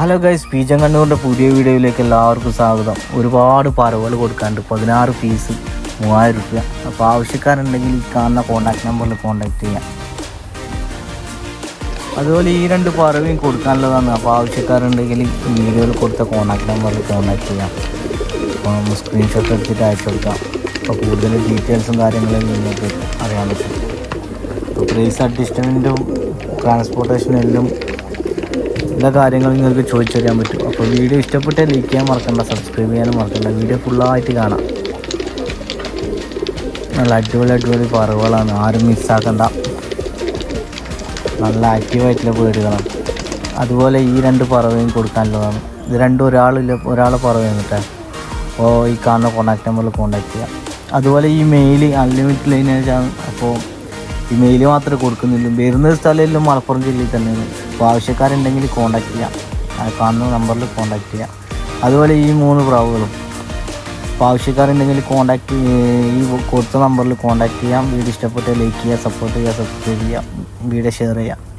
Hello guys കണ്ടുകൊണ്ട് പുതിയ വീഡിയോയിലേക്ക് എല്ലാവർക്കും സ്വാഗതം. ഒരുപാട് പറവുകൾ കൊടുക്കാണ്ട് പതിനാറ് പീസ് മൂവായിരം രൂപ അപ്പോൾ ആവശ്യക്കാരുണ്ടെങ്കിൽ ഈ കാണുന്ന കോൺടാക്ട് നമ്പറിൽ കോൺടാക്ട് ചെയ്യാം. അതുപോലെ ഈ രണ്ട് പറവയും കൊടുക്കാനുള്ളതാണ്. അപ്പോൾ ആവശ്യക്കാരുണ്ടെങ്കിൽ ഈ വീഡിയോയിൽ കൊടുത്ത കോൺടാക്ട് നമ്പറിൽ കോൺടാക്ട് ചെയ്യാം. അപ്പോൾ നമ്മൾ സ്ക്രീൻഷോട്ട് എടുത്തിട്ട് അയച്ചു കൊടുക്കാം. അപ്പോൾ കൂടുതൽ ഡീറ്റെയിൽസും കാര്യങ്ങളും നിങ്ങൾക്ക് അറിയാൻ പറ്റും. അപ്പോൾ പ്രൈസ് അഡ്ജസ്റ്റ്മെന്റും ട്രാൻസ്പോർട്ടേഷനും എല്ലാം എല്ലാ കാര്യങ്ങളും നിങ്ങൾക്ക് ചോദിച്ചറിയാൻ പറ്റും. അപ്പോൾ വീഡിയോ ഇഷ്ടപ്പെട്ടാൽ ലൈക്ക് ചെയ്യാൻ മറക്കണ്ട സബ്സ്ക്രൈബ് ചെയ്യാനും മറക്കണ്ട. വീഡിയോ ഫുള്ളായിട്ട് കാണാം. നല്ല അടിപൊളി അടിപൊളി പറവുകളാണ് ആരും മിസ്സാക്കണ്ട. നല്ല ആക്റ്റീവായിട്ടുള്ള പേടുകളാണ് അതുപോലെ ഈ രണ്ട് പറവയും കൊടുക്കാനുള്ളതാണ്. ഇത് രണ്ടും ഒരാളില്ല ഒരാളെ പറവ് കേട്ടോ അപ്പോൾ ഈ കാണുന്ന കോൺടാക്ട് നമ്പറിൽ കോൺടാക്ട് ചെയ്യാം. അതുപോലെ ഈ മെയിൽ അൺലിമിറ്റഡ് ലൈനേജാണ് അപ്പോൾ ഈ മെയിൽ മാത്രമേ കൊടുക്കുന്നില്ല വരുന്ന സ്ഥലമെല്ലാം മലപ്പുറം ജില്ലയിൽ തന്നെയാണ് അപ്പോൾ ആവശ്യക്കാരുണ്ടെങ്കിൽ കോണ്ടാക്ട് ചെയ്യാം. കാണുന്ന നമ്പറിൽ കോൺടാക്റ്റ് ചെയ്യാം. അതുപോലെ ഈ മൂന്ന് പ്രാവുകളും. അപ്പോൾ ആവശ്യക്കാരുണ്ടെങ്കിൽ കോൺടാക്റ്റ് ഈ കൊടുത്ത നമ്പറിൽ കോൺടാക്റ്റ് ചെയ്യാം. വീഡിയോ ഇഷ്ടപ്പെട്ട ലൈക്ക് ചെയ്യുക സപ്പോർട്ട് ചെയ്യുക സബ്സ്ക്രൈബ് ചെയ്യുക വീഡിയോ ഷെയർ ചെയ്യുക